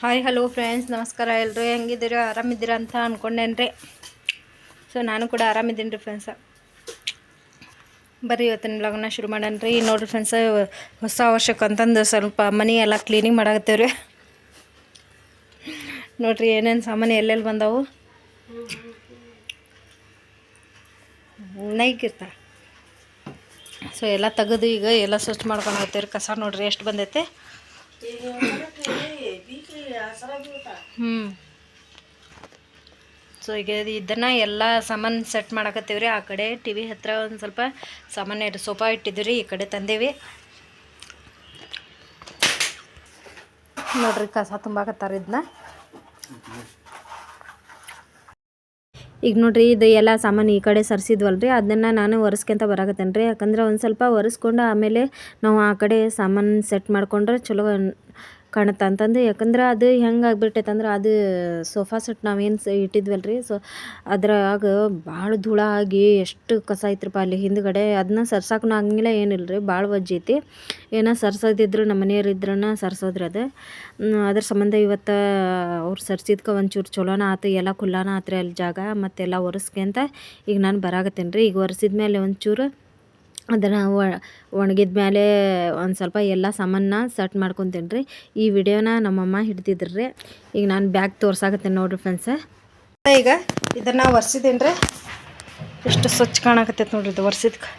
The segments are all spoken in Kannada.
ಹಾಯ್ ಹಲೋ ಫ್ರೆಂಡ್ಸ್ ನಮಸ್ಕಾರ ಎಲ್ಲರೂ ಹೆಂಗಿದ್ದೀರೋ? ಆರಾಮಿದ್ದೀರ ಅಂತ ಅಂದ್ಕೊಂಡೇನ್ರಿ ಸೊ ನಾನು ಕೂಡ ಆರಾಮಿದ್ದೀನಿ ರೀ ಫ್ರೆಂಡ್ಸ ಬರ್ರಿ ಇವತ್ತಿನ ಲಗ್ನ ಶುರು ಮಾಡೋಣ ನೋಡಿರಿ ಫ್ರೆಂಡ್ಸ ಹೊಸ ವರ್ಷಕ್ಕೆ ಅಂತಂದು ಸ್ವಲ್ಪ ಮನೆ ಎಲ್ಲ ಕ್ಲೀನಿಂಗ್ ಮಾಡಾಕತ್ತೇವ್ರಿ. ನೋಡ್ರಿ ಏನೇನು ಸಾಮಾನು ಎಲ್ಲೆಲ್ಲಿ ಬಂದಾವು? ನೈಕಿರ್ತ ಸೊ ಎಲ್ಲ ತೆಗೆದು ಈಗ ಎಲ್ಲ ಸ್ವಚ್ಛ ಮಾಡ್ಕೊಂಡು ಹೋಗ್ತೀವಿ ಕಸ ನೋಡಿರಿ ಎಷ್ಟು ಬಂದೈತೆ? ಹ್ಞೂ ಸೊ ಈಗ ಇದನ್ನು ಎಲ್ಲ ಸಾಮಾನು ಸೆಟ್ ಮಾಡಕತ್ತೀವಿ ರೀ ಆ ಕಡೆ ಟಿ ವಿ ಹತ್ತಿರ ಒಂದು ಸ್ವಲ್ಪ ಸಾಮಾನ್ಯ ಸೋಫಾ ಇಟ್ಟಿದ್ದೀವಿ ರೀ ಈ ಕಡೆ ತಂದೇವಿ. ನೋಡ್ರಿ ಕಸ ತುಂಬಾಕತ್ತಾರ ಇದನ್ನ ಈಗ ನೋಡ್ರಿ, ಇದು ಎಲ್ಲ ಸಾಮಾನು ಈ ಕಡೆ ಸರ್ಸಿದ್ವಲ್ರಿ. ಅದನ್ನು ನಾನು ಒರೆಸ್ಕೊಂತ ಬರಾಕತ್ತೇನೆ ರೀ ಯಾಕಂದ್ರೆ ಒಂದು ಸ್ವಲ್ಪ ಒರೆಸ್ಕೊಂಡು ಆಮೇಲೆ ನಾವು ಆ ಕಡೆ ಸಾಮಾನು ಸೆಟ್ ಮಾಡ್ಕೊಂಡ್ರೆ ಚಲೋ ಕಾಣುತ್ತೆ ಅಂತಂದು. ಯಾಕಂದ್ರೆ ಅದು ಹೆಂಗೆ ಆಗ್ಬಿಟ್ಟೈತೆ ಅಂದ್ರೆ ಅದು ಸೋಫಾ ಸೆಟ್ ನಾವೇನು ಸ ಇಟ್ಟಿದ್ವಲ್ರಿ. ಸೊ ಅದ್ರಾಗ ಭಾಳ ಧೂಳ ಆಗಿ ಎಷ್ಟು ಕಸ ಐತ್ರಪ್ಪ ಅಲ್ಲಿ ಹಿಂದ್ಗಡೆ. ಅದನ್ನ ಸರ್ಸಾಕೂ ಆಗಂಗಿಲ್ಲ ಏನಿಲ್ಲ ರೀ ಭಾಳ ವಜ್ಜೈತಿ ಏನ ಸರ್ಸೋದಿದ್ರು ನಮ್ಮ ಮನೆಯವ್ರು ಇದ್ರನ ಸರ್ಸೋದ್ರಿ ಅದು. ಅದ್ರ ಸಂಬಂಧ ಇವತ್ತು ಅವ್ರು ಸರ್ಸಿದ್ಕೆ ಒಂಚೂರು ಚಲೋನ ಆತು. ಎಲ್ಲ ಖುಲ್ಲಾನ ಆತ್ರಿ ಅಲ್ಲಿ ಜಾಗ. ಮತ್ತೆಲ್ಲ ಒರೆಸ್ಕೊಂತ ಈಗ ನಾನು ಬರಾಗತ್ತೇನೆ ರೀ ಈಗ ಒರೆಸಿದ ಮೇಲೆ ಒಂಚೂರು ಅದನ್ನು ಒಣಗಿದ ಮೇಲೆ ಒಂದು ಸ್ವಲ್ಪ ಎಲ್ಲ ಸಾಮಾನ ಸೆಟ್ ಮಾಡ್ಕೊತೀನಿ ರೀ ಈ ವಿಡಿಯೋನ ನಮ್ಮಮ್ಮ ಹಿಡ್ದಿದ್ರು. ರೀ ಈಗ ನಾನು ಬ್ಯಾಗ್ ತೋರ್ಸಾಕತ್ತೀನಿ ನೋಡಿರಿ ಫ್ರೆಂಡ್ಸ ಈಗ ಇದನ್ನು ಒರೆಸಿದ್ದೀನಿ ರೀ ಎಷ್ಟು ಸ್ವಚ್ಛ ಕಾಣಕತ್ತೈತೆ ನೋಡ್ರಿ ಇದು ಒರೆಸಿದ್ಕೆ.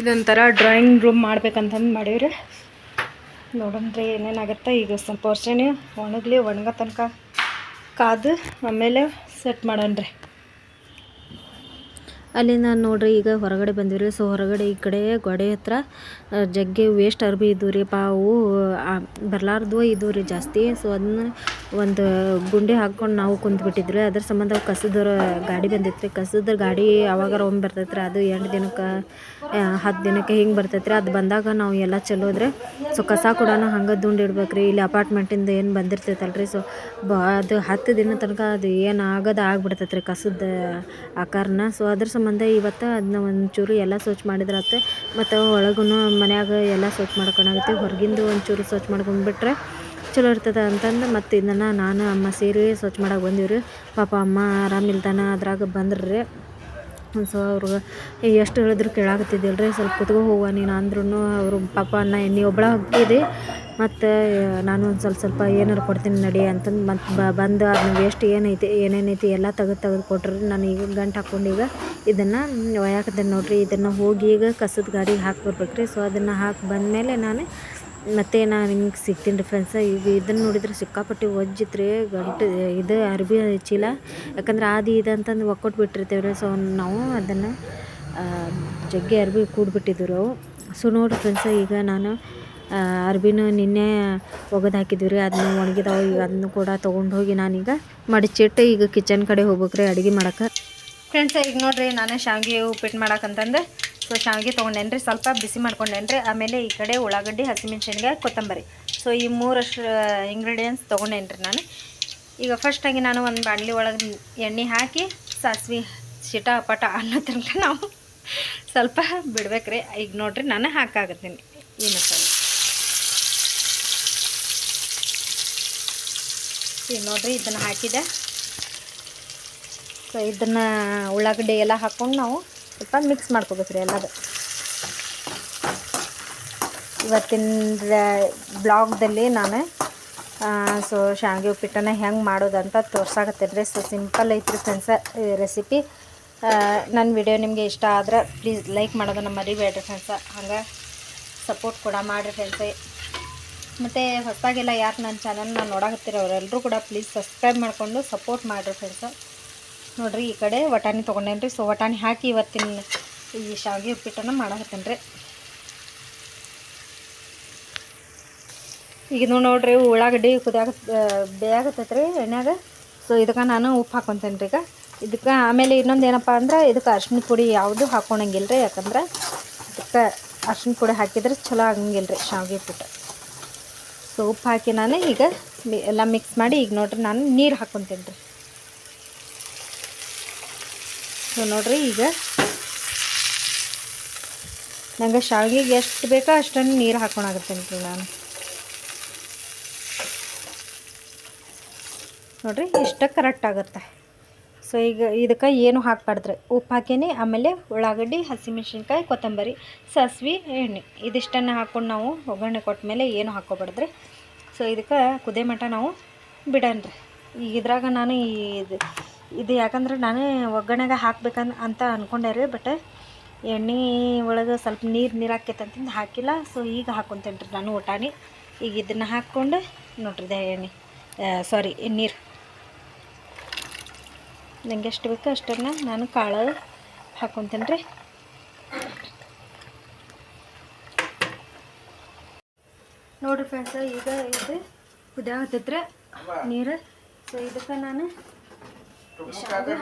ಇದೊಂಥರ ಡ್ರಾಯಿಂಗ್ ರೂಮ್ ಮಾಡ್ಬೇಕಂತಂದು ಮಾಡೀವ್ರಿ. ರೀ ಏನೇನಾಗತ್ತೆ. ಈಗ ಸ್ವಲ್ಪ ವರ್ಷನೇ ಒಣಗಲಿ ಒಣಗೋ ತನಕ ಕಾದು ಆಮೇಲೆ ಸೆಟ್ ಮಾಡೋಣ್ರಿ. ಅಲ್ಲಿಂದ ನೋಡ್ರಿ ಈಗ ಹೊರಗಡೆ ಬಂದಿವ್ರಿ. ಸೊ ಹೊರಗಡೆ ಈ ಕಡೆ ಗೋಡೆ ಹತ್ರ ಜಗ್ಗೆ ವೇಸ್ಟ್ ಅರ್ಬಿ ಇದ್ವು ರೀ ಪಾವು ಬರಲಾರ್ದು ಇದ್ವು ರೀ ಜಾಸ್ತಿ. ಸೊ ಅದನ್ನ ಒಂದು ಗುಂಡಿ ಹಾಕ್ಕೊಂಡು ನಾವು ಕುಂತ್ಬಿಟ್ಟಿದ್ರಿ ಅದ್ರ ಸಂಬಂಧ ಕಸದವ್ರ ಗಾಡಿ ಬಂದಿತ್ತು ರೀ ಕಸದ ಗಾಡಿ ಯಾವಾಗಾರ ಒಮ್ಮೆ ಬರ್ತೈತ್ರಿ. ಅದು ಎಂಟು ದಿನಕ್ಕೆ ಹತ್ತು ದಿನಕ್ಕೆ ಹಿಂಗೆ ಬರ್ತೈತ್ರಿ. ಅದು ಬಂದಾಗ ನಾವು ಎಲ್ಲ ಚೆಲ್ಲೋದ್ರೆ ಸೊ ಕಸ ಕೂಡ ಹಂಗೆ ದುಂಡು ಇಡ್ಬೇಕು ರೀ ಇಲ್ಲಿ ಅಪಾರ್ಟ್ಮೆಂಟಿಂದ ಏನು ಬಂದಿರ್ತೈತಲ್ಲ ರೀ ಸೊ ಬ, ಅದು ಹತ್ತು ದಿನ ತನಕ ಅದು ಏನು ಆಗೋದು ಆಗ್ಬಿಡ್ತೈತೆ ರೀ ಕಸದ ಆಕಾರನ. ಸೊ ಅದ್ರ ಸಂಬಂಧ ಇವತ್ತು ಅದನ್ನ ಒಂಚೂರು ಎಲ್ಲ ಸ್ವಚ್ಛ ಮಾಡಿದ್ರಾತು, ಮತ್ತು ಒಳಗೂ ಮನೆಯಾಗ ಎಲ್ಲ ಸ್ವಚ್ಛ ಮಾಡ್ಕೊಳಾಗತ್ತೆ. ಹೊರಗಿಂದು ಒಂಚೂರು ಸ್ವಚ್ಛ ಮಾಡ್ಕೊಂಡ್ಬಿಟ್ರೆ ಚಲೋ ಇರ್ತದೆ ಅಂತಂದು ಮತ್ತು ಇದನ್ನು ನಾನು, ಅಮ್ಮ ಸೇರಿ ಸ್ವಚ್ಛ ಮಾಡಕ್ಕೆ ಬಂದೀವಿ ಪಾಪ ಅಮ್ಮ ಆರಾಮಿಲ್ದಾನ ಅದ್ರಾಗ ಬಂದ್ರಿ ಸೊ ಅವ್ರಿಗೆ ಎಷ್ಟು ಹೇಳಿದ್ರು ಕೇಳಾಕತ್ತಿದ್ದಿಲ್ಲ ರೀ ಸ್ವಲ್ಪ ಕುತ್ಕೊ ಹೋಗುವ ನೀನು ಅಂದ್ರೂ ಅವರು ಪಾಪ ನಾ ನೀ ಒಬ್ಬಳ ಹೋಗಿದ್ದೆ ಮತ್ತು ನಾನು ಒಂದು ಸ್ವಲ್ಪ ಸ್ವಲ್ಪ ಏನಾರು ಕೊಡ್ತೀನಿ ನಡಿ ಅಂತಂದು ಮತ್ತು ಬಂದು ಅದನ್ನ ವೇಸ್ಟ್ ಏನೈತಿ, ಏನೇನೈತಿ ಎಲ್ಲ ತೆಗೆದು ತೆಗೆದು ಕೊಟ್ರು ನಾನು ಈಗ ಗಂಟು ಹಾಕ್ಕೊಂಡು ಈಗ ಇದನ್ನು ಒಯ್ಯಾಕತ್ತೇನೆ ನೋಡಿರಿ. ಇದನ್ನು ಹೋಗಿ ಈಗ ಕಸದ ಗಾಡಿಗೆ ಹಾಕಿ ಬರ್ಬೇಕು ರೀ ಸೊ ಅದನ್ನು ಹಾಕಿ ಬಂದಮೇಲೆ ನಾನು ಮತ್ತೆ ನಾನು ನಿಮ್ಗೆ ಸಿಗ್ತೀನಿ ರೀ ಫ್ರೆಂಡ್ಸ ಈಗ ಇದನ್ನು ನೋಡಿದ್ರೆ ಸಿಕ್ಕಾಪಟ್ಟೆ ಒಜ್ಜಿತ್ರಿ ಗಂಟು ಇದು ಅರ್ಬಿ ಚೀಲ. ಯಾಕಂದ್ರೆ ಆದಿ ಇದು ಅಂತಂದು ಒಕ್ಕೊಟ್ಟು ಬಿಟ್ಟಿರ್ತೇವೆ ರೀ. ಸೊ ನಾವು ಅದನ್ನು ಜಗ್ಗಿ ಅರ್ಬಿ ಕೂಡ್ಬಿಟ್ಟಿದ್ರು ಅವು ಸೊ ನೋಡಿ ಫ್ರೆಂಡ್ಸ ಈಗ ನಾನು ಅರ್ಬಿನ ನಿನ್ನೆ ಒಗೆದು ಹಾಕಿದ್ವಿ ರೀ ಅದನ್ನ ಒಣಗಿದಾವೆ, ಈಗ ಅದನ್ನು ಕೂಡ ತೊಗೊಂಡು ಹೋಗಿ ನಾನೀಗ ಮಡಚಿಟ್ಟು ಈಗ ಕಿಚನ್ ಕಡೆ ಹೋಗ್ಬೇಕು ರೀ ಅಡುಗೆ ಮಾಡಕ್ಕೆ ಫ್ರೆಂಡ್ಸ್ ಈಗ ನೋಡಿರಿ, ನಾನು ಶಾವಿಗೆ ಉಪ್ಪಿಟ್ಟು ಮಾಡಕ್ಕಂತಂದು ಸೊ ಶಾವಿಗೆ ತೊಗೊಂಡೇನ್ರಿ ರೀ, ಸ್ವಲ್ಪ ಬಿಸಿ ಮಾಡ್ಕೊಂಡೇನ್ರಿ ರೀ. ಆಮೇಲೆ ಈ ಕಡೆ ಉಳ್ಳಾಗಡ್ಡಿ, ಹಸಿಮೆಣ್ಸಿನ್ಕಾಯಿ, ಕೊತ್ತಂಬರಿ. ಸೊ ಈ ಮೂರಷ್ಟು ಇಂಗ್ರೀಡಿಯೆಂಟ್ಸ್ ತೊಗೊಂಡೇನ್ರಿ ರೀ ನಾನು. ಈಗ ಫಸ್ಟಾಗಿ ನಾನು ಒಂದು ಬಾಣಲಿ ಒಳಗೆ ಎಣ್ಣೆ ಹಾಕಿ, ಸಾಸಿವೆ, ಶಿಟ, ಪಟ, ಅನ್ನೋ ತನಕ ನಾವು ಸ್ವಲ್ಪ ಬಿಡ್ಬೇಕ್ರಿ ಈಗ ನೋಡಿರಿ, ನಾನು ಹಾಕಾಗತ್ತೀನಿ. ಈ ಮಸಾಲೆ ಈಗ ನೋಡಿರಿ, ಇದನ್ನು ಹಾಕಿದೆ. ಸೊ ಇದನ್ನು ಉಳ್ಳಾಗಡ್ಡೆ ಎಲ್ಲ ಹಾಕ್ಕೊಂಡು ನಾವು ಸ್ವಲ್ಪ ಮಿಕ್ಸ್ ಮಾಡ್ಕೋಬೇಕು ರೀ ಎಲ್ಲದು. ಇವತ್ತಿನ ಬ್ಲಾಗ್ದಲ್ಲಿ ನಾನು ಸೊ ಶಾವಿಗೆ ಉಪ್ಪಿಟ್ಟನ್ನು ಹೆಂಗೆ ಮಾಡೋದಂತ ತೋರ್ಸಾಕತ್ತೀನಿ ರೀ ಸೊ ಸಿಂಪಲ್ ಐತ್ರಿ ಫ್ರೆಂಡ್ಸ ರೆಸಿಪಿ ನನ್ನ ವಿಡಿಯೋ ನಿಮಗೆ ಇಷ್ಟ ಆದ್ರೆ ಪ್ಲೀಸ್ ಲೈಕ್ ಮಾಡೋದನ್ನು ಮರಿಬೇಡ್ರಿ ಫ್ರೆಂಡ್ಸ ಹಂಗೆ ಸಪೋರ್ಟ್ ಕೂಡ ಮಾಡಿರಿ ಫ್ರೆಂಡ್ಸೆ ಮತ್ತು ಹೊಸದಾಗೆಲ್ಲ ಯಾರು ನನ್ನ ಚಾನಲ್ನ ನೋಡಾಕತ್ತಿರೋರೆಲ್ಲರೂ ಕೂಡ ಪ್ಲೀಸ್ ಸಬ್ಸ್ಕ್ರೈಬ್ ಮಾಡಿಕೊಂಡು ಸಪೋರ್ಟ್ ಮಾಡಿರಿ ಫ್ರೆಂಡ್ಸ್ ನೋಡಿರಿ, ಈ ಕಡೆ ವಟಾಣಿ ತೊಗೊಂಡೇನಿ ರೀ? ಸೊ ವಟಾಣಿ ಹಾಕಿ ಇವತ್ತಿನ ಈ ಶಾವಿಗೆ ಉಪ್ಪಿಟ್ಟನ್ನು ಮಾಡಾಕತ್ತೇನೆ ರೀ. ಈಗ ನೋಡಿ ನೋಡಿರಿ, ಉಳ್ಳಾಗಡ್ಡಿ ಕುದಿಯಾಗ ಬೇಯಾಗತ್ತೈತೆ ರೀ ಎಣ್ಣೆಯಾಗ ಸೊ ಇದಕ್ಕೆ ನಾನು ಉಪ್ಪು ಹಾಕೊತೇನೆ ರೀ ಈಗ. ಇದಕ್ಕೆ ಆಮೇಲೆ ಇನ್ನೊಂದು ಏನಪ್ಪ ಅಂದ್ರೆ, ಇದಕ್ಕೆ ಅರ್ಶಿನ ಪುಡಿ ಯಾವುದು ಹಾಕೊಳಂಗಿಲ್ಲ ರೀ ಯಾಕಂದ್ರೆ ಇದಕ್ಕೆ ಅರ್ಶಿನ ಪುಡಿ ಹಾಕಿದ್ರೆ ಚಲೋ ಆಗಂಗಿಲ್ಲ ರೀ ಶಾವಿಗೆ ಉಪ್ಪಿಟ್ಟು. ಸೊ ಉಪ್ಪು ಹಾಕಿ ನಾನು ಈಗ ಎಲ್ಲ ಮಿಕ್ಸ್ ಮಾಡಿ ಈಗ ನೋಡ್ರಿ ನಾನು ನೀರು ಹಾಕ್ಕೊತೀನಿ ರೀ. ಸೊ ನೋಡ್ರಿ ಈಗ ನಂಗೆ ಶಾವಿಗೆಗೆ ಎಷ್ಟು ಬೇಕೋ ಅಷ್ಟನ್ನು ನೀರು ಹಾಕ್ಕೊಳಾಗತ್ತೇನೆ ರೀ ನಾನು. ನೋಡಿರಿ, ಇಷ್ಟ ಕರೆಕ್ಟ್ ಆಗುತ್ತೆ. ಸೊ ಈಗ ಇದಕ್ಕೆ ಏನು ಹಾಕ್ಬಾರ್ದ್ರಿ? ಉಪ್ಪು ಹಾಕೀನಿ ಆಮೇಲೆ ಉಳ್ಳಾಗಡ್ಡಿ, ಹಸಿಮೆಣ್ಸಿನ್ಕಾಯಿ, ಕೊತ್ತಂಬರಿ, ಸಾಸ್ವೆ, ಎಣ್ಣೆ. ಇದಿಷ್ಟನ್ನು ಹಾಕ್ಕೊಂಡು ನಾವು ಒಗ್ಗರಣೆ ಕೊಟ್ಟ ಮೇಲೆ ಏನು ಹಾಕ್ಕೊಬಾರ್ದ್ರಿ? ಸೊ ಇದಕ್ಕೆ ಕುದೇ ಮಟ ನಾವು ಬಿಡೋಣ್ರಿ ಈಗ ಇದ್ರಾಗ ನಾನು ಈ ಇದು ಇದು ಯಾಕಂದ್ರೆ ನಾನೇ ಒಗ್ಗರಣೆಗೆ ಹಾಕ್ಬೇಕನ್, ಅಂತ ಅಂದ್ಕೊಂಡೆ ರೀ ಬಟ್ ಎಣ್ಣೆ ಒಳಗೆ ಸ್ವಲ್ಪ ನೀರು ನೀರು ಆಕೈತೆ ಅಂತಂದು ಹಾಕಿಲ್ಲ. ಸೊ ಈಗ ಹಾಕ್ಕೊತೇನೆ ರೀ ನಾನು ಊಟಾನಿ. ಈಗ ಇದನ್ನು ಹಾಕ್ಕೊಂಡು ನೋಡ್ರಿ ಎಣ್ಣೆ ಸಾರಿ ನೀರು. ನಂಗೆ ಎಷ್ಟು ಬೇಕು ಅಷ್ಟನ್ನು ನಾನು ಕಾಳು ಹಾಕ್ಕೊತೀನಿ ರೀ ನೋಡಿರಿ ಫ್ರೆಂಡ್ಸ್ ಈಗ ಇದು ಕುದಿಯಾಗತ್ತೈತ್ರಿ ನೀರು. ಸೊ ಇದಕ್ಕೆ ನಾನು ಶಾವಿಗೆ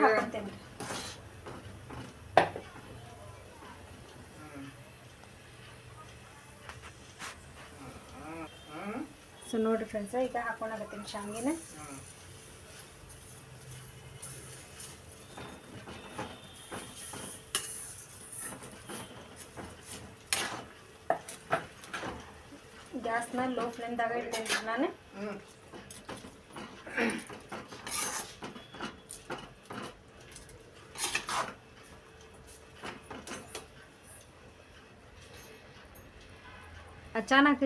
ಸೊ ನೋಡಿರಿ ಫ್ರೆಂಡ್ಸ ಈಗ ಹಾಕ್ಕೊಂಡಾಗತ್ತೀನಿ ಶಾವಿಗೆನ. ಫ್ಲೇಮ್ದಾಗ ಇಡ್ತೀನಿ ನಾನು. ಅಚಾನಕ್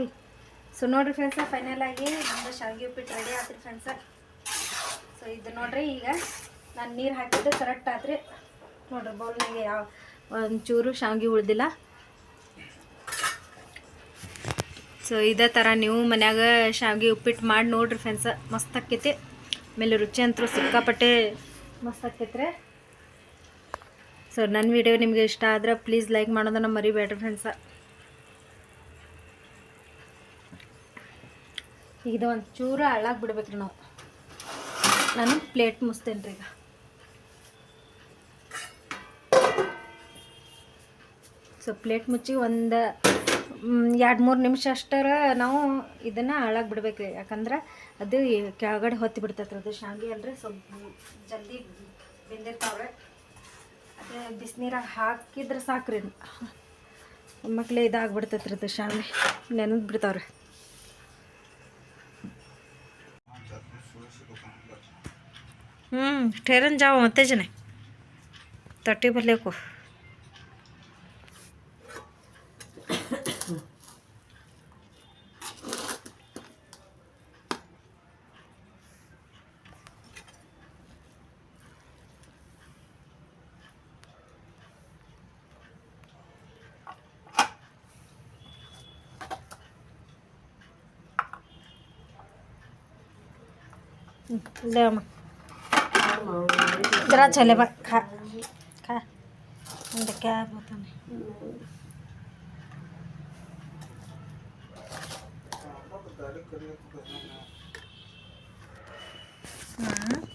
ಸೊ ನೋಡ್ರಿ ಫ್ರೆಂಡ್ಸ ಫೈನಲ್ ಆಗಿ ನಮ್ದು ಶಾವಿಗೆ ಉಪ್ಪಿಟ್ಟು ರೆಡಿ ಆತ್ರಿ ಫ್ರೆಂಡ್ಸ ಸೊ ಇದು ನೋಡ್ರಿ ಈಗ ನಾನು ನೀರು ಹಾಕಿದ್ದು ಕರೆಕ್ಟ್ ಆತ್ರಿ. ನೋಡ್ರಿ ಬೌಲ್ನಾಗೆ ಯಾವ ಒಂಚೂರು ಶಾವಿಗೆ ಉಳ್ದಿಲ್ಲ. ಸೊ ಇದೇ ಥರ ನೀವು ಮನ್ಯಾಗ ಶಾವಿಗೆ ಉಪ್ಪಿಟ್ಟು ಮಾಡಿ ನೋಡ್ರಿ ಫ್ರೆಂಡ್ಸ ಮಸ್ತ್ ಆಕೈತಿ. ಆಮೇಲೆ ರುಚಿ ಅಂತೂ ಸಿಕ್ಕಾಪಟ್ಟೆ ಮಸ್ತ್ ಆಕೈತ್ರಿ. ಸೊ ನನ್ನ ವಿಡಿಯೋ ನಿಮಗೆ ಇಷ್ಟ ಆದ್ರೆ ಪ್ಲೀಸ್ ಲೈಕ್ ಮಾಡೋದನ್ನ ಮರಿಬೇಡ್ರಿ ಫ್ರೆಂಡ್ಸ ಇದು ಒಂದು ಚೂರ ಹಳ್ಳಾಗಿ ಬಿಡ್ಬೇಕ್ರಿ ನಾವು. ನಾನು ಪ್ಲೇಟ್ ಮುಸ್ತೇನೆ ರೀ ಈಗ. ಸೊ ಪ್ಲೇಟ್ ಮುಚ್ಚಿ ಒಂದು ಎರಡು ಮೂರು ನಿಮಿಷ ಅಷ್ಟರ ನಾವು ಇದನ್ನು ಹಾಳಾಗಿ ಬಿಡ್ಬೇಕು ರೀ ಯಾಕಂದ್ರೆ ಅದು ಕೆಳಗಡೆ ಹೊತ್ತಿ ಬಿಡ್ತೈತೆ ಅದು ಶಾವಿಗೆ ಅಲ್ರಿ, ಸ್ವಲ್ಪ ಜಲ್ದಿ ಬೆಂದಿರ್ತಾವೆ ಅದೇ ಬಿಸಿನೀರಾಗ ಹಾಕಿದ್ರೆ ಸಾಕು ಸಾಕ್ರಿ. ಮಕ್ಕಳೇ ಇದಾಗ್ಬಿಡ್ತೈತ್ರಿ ಅದು ಶಾವಿಗೆ, ನೆನೆದು ಬಿಡ್ತಾವ್ರಿ. ಹ್ಞೂ ಟೇರನ್ ಜಾವ ಮತ್ತೆ ಜನ. ತಟ್ಟಿ ಬರ್ಲೇಕು. లేవమ్మా ద్రాక్ష లేవా ఖా ఖా అంత కాపోతుంది Mm-hmm.